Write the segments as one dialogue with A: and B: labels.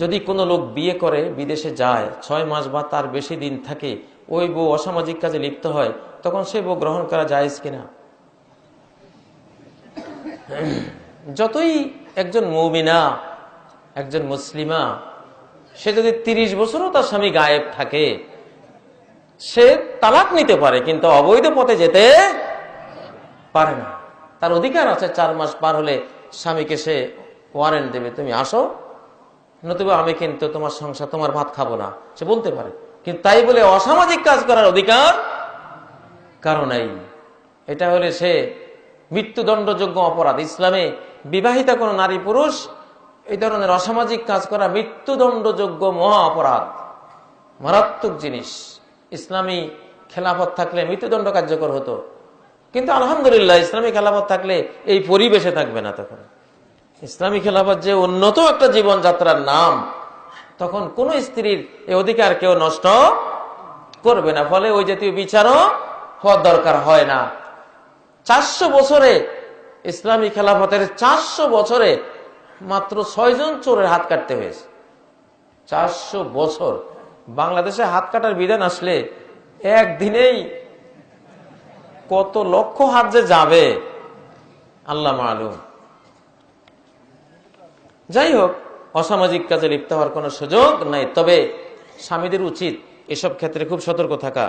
A: যদি কোনো লোক বিয়ে করে, বিদেশে যায়, ছয় মাস বা তার বেশি দিন থাকে, ওই বউ অসামাজিক কাজে লিপ্ত হয়, তখন সে বউ গ্রহণ করা যায় কিনা? যতই একজন মৌমিনা, একজন মুসলিমা, সে যদি তিরিশ বছরও তার স্বামী গায়েব থাকে, সে তালাক নিতে পারে, কিন্তু অবৈধ পথে যেতে পারে না। তার অধিকার আছে, চার মাস পার হলে স্বামীকে সে ওয়ারেন্ট দেবে, তুমি আসো নতুবা আমি কিন্তু তোমার সংসার, তোমার ভাত খাব না। সে বলতে পারে। কিন্তু তাই বলে অসামাজিক কাজ করার অধিকার কারণ নাই। এটা হলে সে মৃত্যুদণ্ডযোগ্য অপরাধ। ইসলামে বিবাহিতা কোনো নারী পুরুষ এই ধরনের অসামাজিক কাজ করা মৃত্যুদণ্ডযোগ্য মহা অপরাধ। মারাত্মক জিনিস। ইসলামী খেলাফত থাকলে মৃত্যুদণ্ড কার্যকর হতো। কিন্তু আলহামদুলিল্লাহ, ইসলামী খেলাফত থাকলে এই পরিবেশে থাকবে না তখন। ইসলামী খেলাফত যে উন্নত একটা জীবনযাত্রার নাম, তখন কোন স্ত্রীর এই অধিকার কেউ নষ্ট করবে না। ফলে ওই জাতীয় বিচারও হওয়ার দরকার হয় না। চারশো বছরে, ইসলামী খেলাফতের চারশো বছরে মাত্র ছয়জন চোরের হাত কাটতে হয়েছে। চারশো বছর। বাংলাদেশে হাত কাটার বিধান আসলে একদিনেই কত লক্ষ হাত যে যাবে, আল্লাহ মালুম। যাই হোক অসামাজিক কাজে লিপ্ত হওয়ার কোনো সুযোগ নাই। তবে স্বামীদের উচিত এসব ক্ষেত্রে খুব সতর্ক থাকা,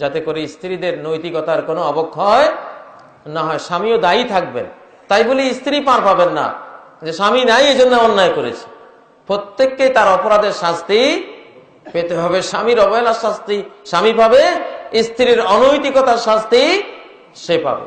A: যাতে করে স্ত্রীদের নৈতিকতার কোনো অবক্ষয় না হয়। স্বামীও দায়ী থাকবেন। তাই বলে স্ত্রী পার পাবেন না, যে স্বামী নাই এই জন্য অন্যায় করেছে। প্রত্যেককে তার অপরাধের শাস্তি পেতে হবে। স্বামীর অবহেলার শাস্তি স্বামী পাবে, স্ত্রীর অনৈতিকতার শাস্তি সে পাবে।